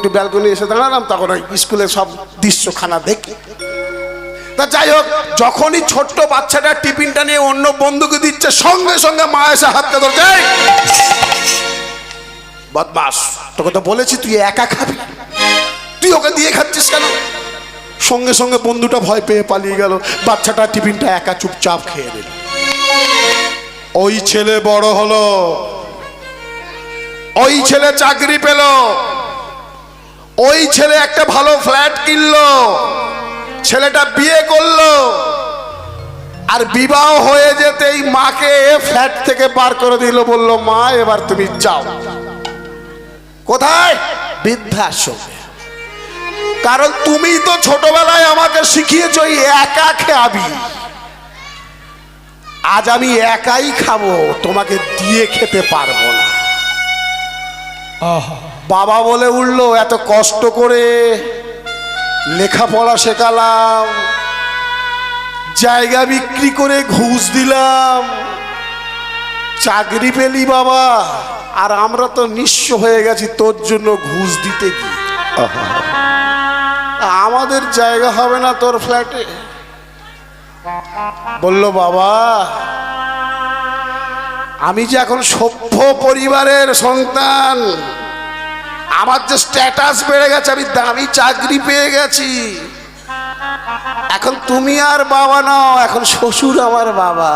একটু ব্যালকনি এসে দাঁড়ালাম, তখন ওই স্কুলে সব দৃশ্যখানা দেখি। তা যাই হোক, যখনই ছোট্ট বাচ্চাটা টিফিনটা নিয়ে অন্য বন্ধুকে দিচ্ছে, সঙ্গে সঙ্গে মা এসে হাতটা ধরছে বদমাস, তোকে তো বলেছি তুই একা খাবি। তুই ওকে দিয়ে খাচ্ছিস কেন? সঙ্গে সঙ্গে বন্ধুটা ভয় পেয়ে পালিয়ে গেল, বাচ্চাটা টিফিনটা একা চুপচাপ খেয়ে দিল ওই ছেলে বড় হলো, ওই ছেলে চাকরি পেল ওই ছেলে একটা ভালো ফ্ল্যাট কিনলো, ছেলেটা বিয়ে করল, আর বিবাহ হয়ে যেতেই মাকে ফ্ল্যাট থেকে বার করে দিল, বলল, মা, এবার তুমি যাও। কোথায়? বৃদ্ধাশ্রমে। কারণ তুমি তো ছোটবেলায় আমাকে শিখিয়েছ একা খাবি। আজ আমি একাই খাব, তোমাকে দিয়ে খেতে পারব না। বাবা বলে উঠল, এত কষ্ট করে লেখাপড়া শেখালাম, জায়গা বিক্রি করে ঘুষ দিলাম, চাকরি পেলি বাবা, আর আমরা তো নিঃস্ব হয়ে গেছি, তোর জন্য ঘুষ দিতে কি? আমাদের জায়গা হবে না তোর ফ্ল্যাটে বলল, বাবা আমি যে এখন সভ্য পরিবারের সন্তান, আমার যে স্ট্যাটাস বেড়ে গেছে, আমি দামি চাকরি পেয়ে গেছি। এখন তুমি আর বাবা নাও, এখন শ্বশুর আমার বাবা।